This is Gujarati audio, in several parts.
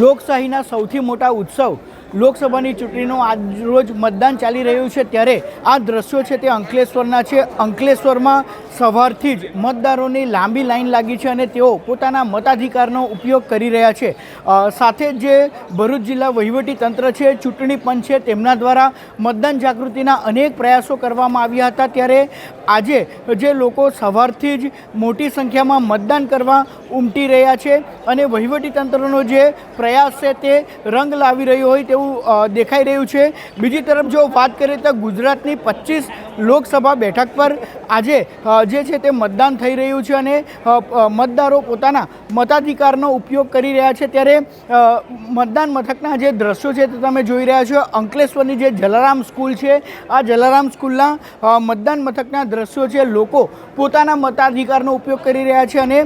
લોકશાહીના સૌથી મોટા ઉત્સવ. લોકસભાની ચૂંટણીનું આજ રોજ મતદાન ચાલી રહ્યું છે ત્યારે આ દ્રશ્યો છે તે અંકલેશ્વરના છે. અંકલેશ્વરમાં સવારથી જ મતદારોની લાંબી લાઈન લાગી છે અને તેઓ પોતાના મતાધિકારનો ઉપયોગ કરી રહ્યા છે. સાથે જ ભરૂચ જિલ્લા વહીવટી તંત્ર છે, ચૂંટણી પંચ છે, તેમના દ્વારા મતદાન જાગૃતિના અનેક પ્રયાસો કરવામાં આવ્યા હતા. ત્યારે આજે જે લોકો સવારથી જ મોટી સંખ્યામાં મતદાન કરવા ઉમટી રહ્યા છે અને વહીવટી તંત્રનો જે પ્રયાસ છે તે રંગ લાવી રહ્યો હોય તેવું દેખાઈ રહ્યું છે. બીજી તરફ જો વાત કરીએ તો ગુજરાતની પચીસ લોકસભા બેઠક પર આજે જે છે તે મતદાન થઈ રહ્યું છે અને મતદારો પોતાના મતાધિકારનો ઉપયોગ કરી રહ્યા છે. ત્યારે મતદાન મથકના જે દ્રશ્યો છે તે તમે જોઈ રહ્યા છો. અંકલેશ્વરની જે જલારામ સ્કૂલ છે, આ જલારામ સ્કૂલના મતદાન મથકના દ્રશ્યો છે. લોકો પોતાના મતાધિકારનો ઉપયોગ કરી રહ્યા છે અને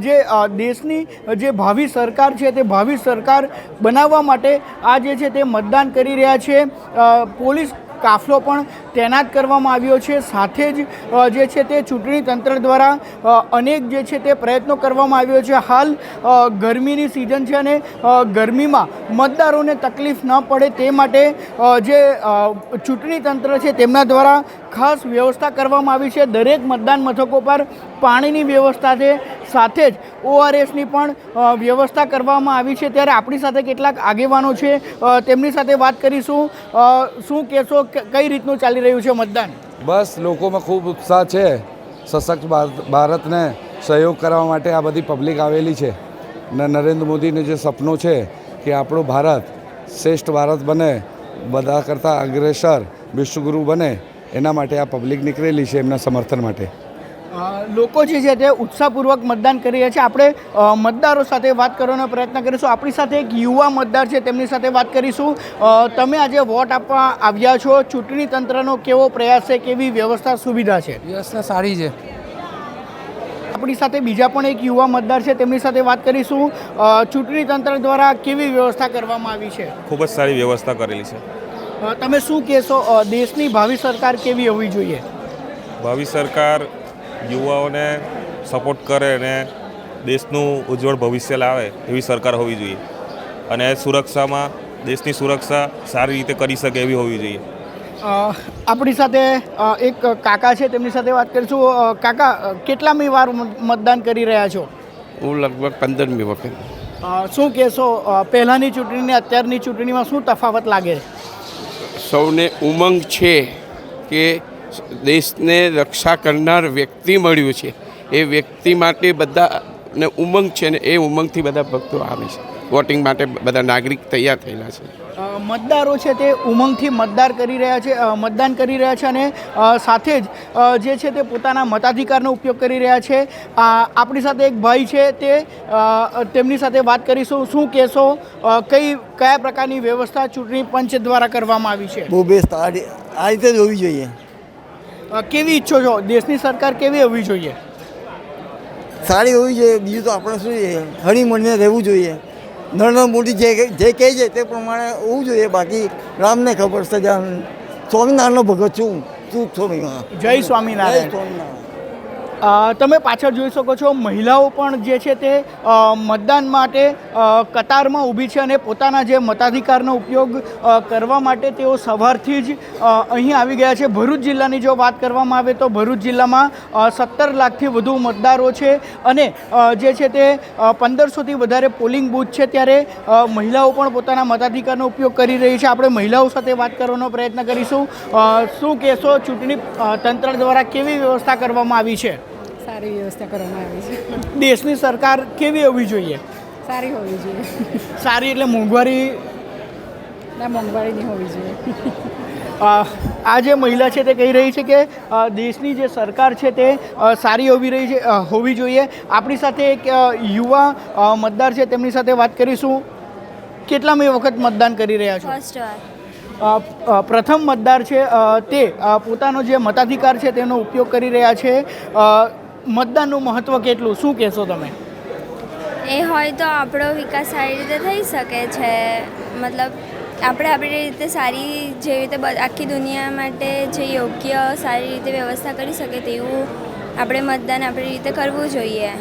જે દેશની જે ભાવિ સરકાર છે તે ભાવિ સરકાર બનાવવા માટે આ જે છે તે મતદાન કરી રહ્યા છે. પોલીસ કાફલો પણ તૈનાત કરવામાં આવ્યો છે. સાથે જ જે છે તે ચૂંટણી તંત્ર દ્વારા અનેક જે છે તે પ્રયત્નો કરવામાં આવ્યો છે. હાલ ગરમીની સિઝન છે અને ગરમીમાં મતદારોને તકલીફ ન પડે તે માટે જે ચૂંટણી તંત્ર છે તેમના દ્વારા ખાસ વ્યવસ્થા કરવામાં આવી છે. દરેક મતદાન મથકો પર પાણીની વ્યવસ્થા છે. સાથે જ ઓઆરએસની પણ વ્યવસ્થા કરવામાં આવી છે. ત્યારે આપણી સાથે કેટલાક આગેવાનો છે. તેમની સાથે વાત કરીશું. શું કહેશો? કઈ રીતનું ચાલી રહ્યું છે મતદાન? બસ, લોકોમાં ખૂબ ઉત્સાહ છે. સશક્ત ભારતને સહયોગ કરવા માટે આ બધી પબ્લિક આવેલી છે. ને નરેન્દ્ર મોદીનું જે સપનું છે કે આપણું ભારત શ્રેષ્ઠ ભારત બને, બધા કરતાં અગ્રેસર વિશ્વગુરુ બને, એના માટે આ પબ્લિક નીકળેલી છે એમના સમર્થન માટે. લોકો જે છે તે ઉત્સાહપૂર્વક મતદાન કરી રહ્યા છે. આપણે મતદારો સાથે વાત કરવાનો પ્રયત્ન કરીશું. આપણી સાથે એક યુવા મતદાર છે તેમની સાથે વાત કરીશું. તમે આજે વોટ આપવા આવ્યા છો. ચૂંટણી તંત્રનો કેવો પ્રયાસ છે? કેવી વ્યવસ્થા સુવિધા છે? વ્યવસ્થા સારી છે. આપણી સાથે બીજા પણ એક યુવા મતદાર છે તેમની સાથે વાત કરીશું. ચૂંટણી તંત્ર દ્વારા કેવી વ્યવસ્થા કરવામાં આવી છે? ખૂબ જ સારી વ્યવસ્થા કરેલી છે. તમે શું કહેશો? દેશની ભાવિ સરકાર કેવી હોવી જોઈએ? ભાવિ સરકાર યુવાઓને સપોર્ટ કરે અને દેશનું ઉજ્જવળ ભવિષ્ય લાવે એવી સરકાર હોવી જોઈએ. અને સુરક્ષામાં દેશની સુરક્ષા સારી રીતે કરી શકે એવી હોવી જોઈએ. આપણી સાથે એક કાકા છે તેમની સાથે વાત કરીશું. કાકા કેટલામી વાર મતદાન કરી રહ્યા છો? હું લગભગ પંદરમી વખત. શું કહેશો? પહેલાંની ચૂંટણીને અત્યારની ચૂંટણીમાં શું તફાવત લાગે? સૌને ઉમંગ છે કે દેશને રક્ષા કરનાર વ્યક્તિ મળ્યું છે. એ વ્યક્તિ માટે બધાને ઉમંગ છે ને એ ઉમંગથી બધા ભક્તો આવે છે. વોટિંગ માટે બધા નાગરિક તૈયાર થયેલા છે. મતદારો છે તે ઉમંગથી મતદાર કરી રહ્યા છે મતદાન કરી રહ્યા છે અને સાથે જ જે છે તે પોતાના મતાધિકારનો ઉપયોગ કરી રહ્યા છે. આપણી સાથે એક ભાઈ છે તે તેમની સાથે વાત કરીશું. શું કહેશો? કઈ કયા પ્રકારની વ્યવસ્થા ચૂંટણી પંચ દ્વારા કરવામાં આવી છે? બહુ બેસ્ટ. આ રીતે જ હોવી જોઈએ. કેવી ઈચ્છો છો? દેશની સરકાર કેવી હોવી જોઈએ? સારી હોવી જોઈએ. બીજું તો આપણે શું છે? હળીમળીને રહેવું જોઈએ. નરેન્દ્ર મોદી જે જે કહે છે તે પ્રમાણે હોવું જોઈએ. બાકી રામને ખબર સજા સ્વામિનારાયણનો ભગત છું. શું છો જય સ્વામિનારાયણ. સ્વામિનારાયણ. તમે પાછળ જોઈ શકો છો, મહિલાઓ પણ જે છે તે મતદાન માટે કતારમાં ઊભી છે અને પોતાના જે મતાધિકારનો ઉપયોગ કરવા માટે તેઓ સવારથી જ અહીં આવી ગયા છે. ભરૂચ જિલ્લાની જો વાત કરવામાં આવે તો ભરૂચ જિલ્લામાં સત્તર લાખથી વધુ મતદારો છે અને જે છે તે પંદરસોથી વધારે પોલિંગ બૂથ છે ત્યારે મહિલાઓ પણ પોતાના મતાધિકારનો ઉપયોગ કરી રહી છે. આપણે મહિલાઓ સાથે વાત કરવાનો પ્રયત્ન કરીશું. શું કહેશો? ચૂંટણી તંત્ર દ્વારા કેવી વ્યવસ્થા કરવામાં આવી છે? સારી વ્યવસ્થા કરવામાં આવી છે. દેશની સરકાર કેવી હોવી જોઈએ? સારી હોવી જોઈએ. સારી એટલે મોંઘવારી? ના મોંઘવારી નહીં હોવી જોઈએ. આ જે મહિલા છે તે કહી રહી છે કે દેશની જે સરકાર છે તે સારી હોવી રહી છે હોવી જોઈએ. આપણી સાથે એક યુવા મતદાર છે તેમની સાથે વાત કરીશું. કેટલા મેં વખત મતદાન કરી રહ્યા છો? ફર્સ્ટ વાર. પ્રથમ મતદાર છે તે પોતાનો જે મતાધિકાર છે તેનો ઉપયોગ કરી રહ્યા છે. મતદાનનું મહત્ત્વ કેટલું? શું કહેશો તમે? એ હોય તો આપણો વિકાસ સારી રીતે થઈ શકે છે. મતલબ આપણે આપણી રીતે સારી જેવી રીતે આખી દુનિયા માટે જે યોગ્ય સારી રીતે વ્યવસ્થા કરી શકે તેવું આપણે મતદાન આપણી રીતે કરવું જોઈએ.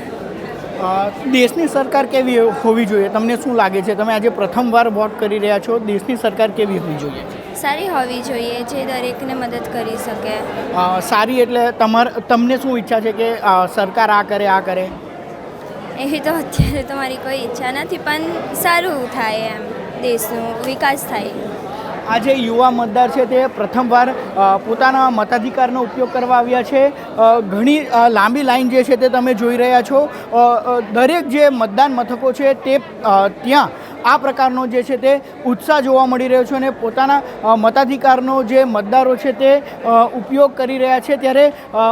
દેશની સરકાર કેવી હોવી જોઈએ? તમને શું લાગે છે? તમે આજે પ્રથમવાર વોટ કરી રહ્યા છો. દેશની સરકાર કેવી હોવી જોઈએ? સારી હોવી જોઈએ જે દરેકને મદદ કરી શકે. સારી એટલે તમાર તમને શું ઈચ્છા છે કે સરકાર આ કરે આ કરે? એવી તો અત્યારે તો મારી કોઈ ઈચ્છા નથી પણ સારું થાય એમ દેશનો વિકાસ થાય. આજે યુવા મતદાર છે તે પ્રથમવાર પોતાના મતાધિકારનો ઉપયોગ કરવા આવ્યા છે. ઘણી લાંબી લાઈન જે છે તે તમે જોઈ રહ્યા છો. દરેક જે મતદાન મથકો છે તે ત્યાં આ પ્રકારનો જે છે તે ઉત્સાહ જોવા મળી રહ્યો છે અને પોતાના મતાધિકારનો જે મતદારો છે તે ઉપયોગ કરી રહ્યા છે. ત્યારે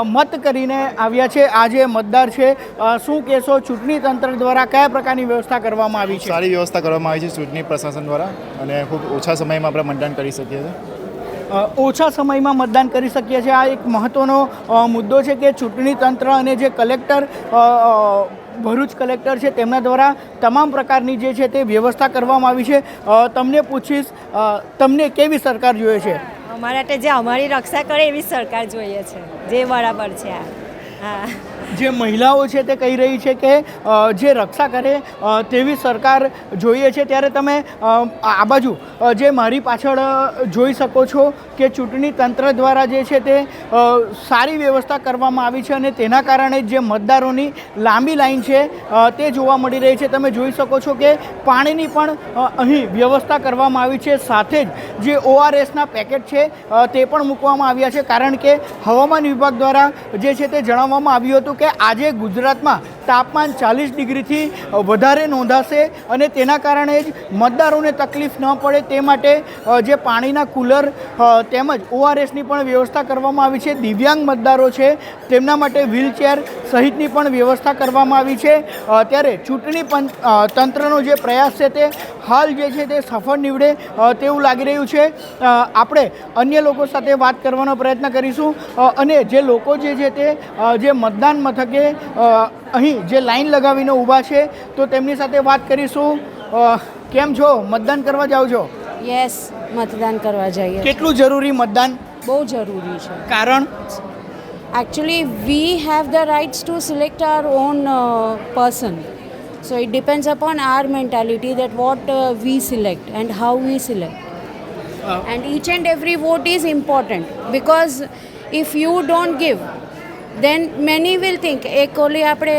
મત કરીને આવ્યા છે. આ જે મતદાર છે શું કહેશો? ચૂંટણી તંત્ર દ્વારા કયા પ્રકારની વ્યવસ્થા કરવામાં આવી છે? સારી વ્યવસ્થા કરવામાં આવી છે ચૂંટણી પ્રશાસન દ્વારા અને ખૂબ ઓછા સમયમાં આપણે મતદાન કરી શકીએ છીએ. ઓછા સમયમાં મતદાન કરી શકીએ છીએ. આ એક મહત્ત્વનો મુદ્દો છે કે ચૂંટણી તંત્ર અને જે કલેક્ટર ભરૂચ કલેક્ટર છે તેમના દ્વારા તમામ પ્રકારની જે છે તે વ્યવસ્થા કરવામાં આવી છે. તમને પૂછીશ તમને કેવી સરકાર જોઈએ છે? અમારા માટે જે અમારી રક્ષા કરે એવી સરકાર જોઈએ છે જે બરાબર છે આ. જે મહિલાઓ છે તે કહી રહી છે કે જે રક્ષા કરે તેવી સરકાર જોઈએ છે. ત્યારે તમે આ બાજુ જે મારી પાછળ જોઈ શકો છો કે ચૂંટણી તંત્ર દ્વારા જે છે તે સારી વ્યવસ્થા કરવામાં આવી છે અને તેના કારણે જે મતદારોની લાંબી લાઈન છે તે જોવા મળી રહી છે. તમે જોઈ શકો છો કે પાણીની પણ અહીં વ્યવસ્થા કરવામાં આવી છે. સાથે જ જે ઓઆરએસના પેકેટ છે તે પણ મૂકવામાં આવ્યા છે. કારણ કે હવામાન વિભાગ દ્વારા જે છે તે જણાવવામાં આવ્યું હતું કે આજે ગુજરાતમાં તાપમાન ચાલીસ ડિગ્રીથી વધારે નોંધાશે અને તેના કારણે જ મતદારોને તકલીફ ન પડે તે માટે જે પાણીના કુલર તેમજ ઓઆરએસની પણ વ્યવસ્થા કરવામાં આવી છે. દિવ્યાંગ મતદારો છે, તેમના માટે વ્હીલચેર સહિતની પણ વ્યવસ્થા કરવામાં આવી છે. ત્યારે ચૂંટણી પંચ તંત્રનો જે પ્રયાસ છે તે હાલ જે છે તે સફળ નીવડે તેવું લાગી રહ્યું છે. આપણે અન્ય લોકો સાથે વાત કરવાનો પ્રયત્ન કરીશું. અને જે લોકો જે છે તે જે મતદાન મથકે અહીં જે લાઈન લગાવીને ઊભા છે તો તેમની સાથે વાત કરીશું. કેમ છો? મતદાન કરવા જાઓ છો? યસ મતદાન કરવા જઈએ. કેટલું જરૂરી મતદાન? બહુ જરૂરી છે. કારણ? Actually we have the rights to select our own person so it depends upon our mentality that what we select and how we select and each and every vote is important because if you don't give then many will think એક ઓલી આપણે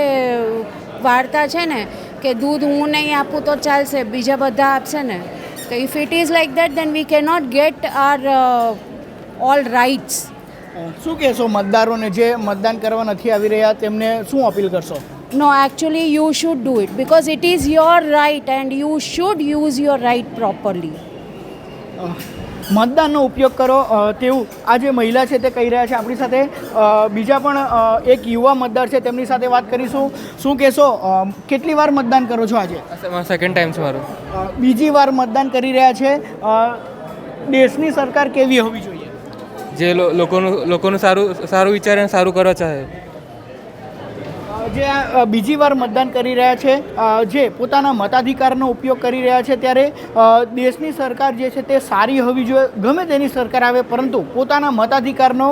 વાર્તા છે ને કે દૂધ હું નહીં આપું તો ચાલશે બીજા બધા આપશે ને. તો if it is like that then we can not get our all rights શું કહેશો મતદારોને જે મતદાન કરવા નથી આવી રહ્યા તેમને શું અપીલ કરશો? No actually you should do it because it is your right and you should use your right properly મતદાનનો ઉપયોગ કરો. તેવું આ જે મહિલા છે તે કહી રહ્યા છે. આપણી સાથે બીજા પણ એક યુવા મતદાર છે. તેમની સાથે વાત કરીશું. શું કહેશો? કેટલી વાર મતદાન કરો છો આજે? સેકન્ડ ટાઈમ છે મારું. બીજી વાર મતદાન કરી રહ્યા છે. દેશની સરકાર કેવી હોવી જોઈએ? જે લોકોનું લોકોનું સારું સારું વિચારે સારું કરવા ચાહે. જે બીજી વાર મતદાન કરી રહ્યા છે જે પોતાના મતાધિકારનો ઉપયોગ કરી રહ્યા છે ત્યારે દેશની સરકાર જે છે તે સારી હોવી જોઈએ, ગમે તેની સરકાર આવે, પરંતુ પોતાના મતાધિકારનો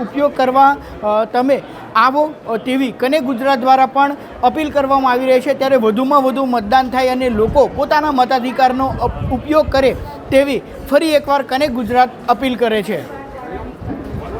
ઉપયોગ કરવા તમે આવો તેવી કને ગુજરાત દ્વારા પણ અપીલ કરવામાં આવી રહી છે, ત્યારે વધુમાં વધુ મતદાન થાય અને લોકો પોતાના મતાધિકારનો ઉપયોગ કરે, તેવી ફરી એકવાર કને ગુજરાત અપીલ કરે છે.